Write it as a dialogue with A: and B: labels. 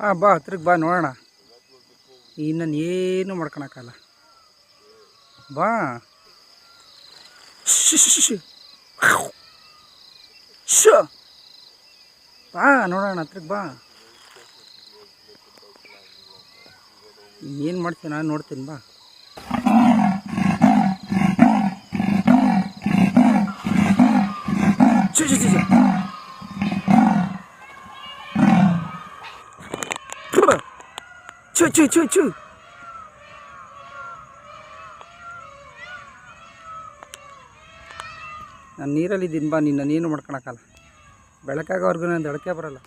A: ಹಾಂ ಬಾ ಹತ್ರಕ್ಕೆ ಬಾ ನೋಡೋಣ. ಇನ್ನು ಏನು ಮಾಡ್ಕೊಳಕ್ಕಲ್ಲ ಬಾ. ಶ್ ಶ್ ಶ್ ಶ್. ಶ್. ಬಾ ನೋಡೋಣ ಹತ್ರಕ್ಕೆ ಬಾ. ಏನು ಮಾಡ್ತೀನಿ ನಾನು ನೋಡ್ತೀನಿ ಬಾ. ಛು, ಛು, ಛು, ಛು ಛು ಛು ಛು ನಾನು ನೀರಲ್ಲಿದ್ದೀನಿ ಬಾ ನಿನ್ನ ನೀನು ಮಾಡ್ಕೊಳಕ್ಕಲ್ಲ ಬೆಳಕಾಗೋವರೆಗೂ ನಾನು ದಡಕೆ ಬರಲ್ಲ.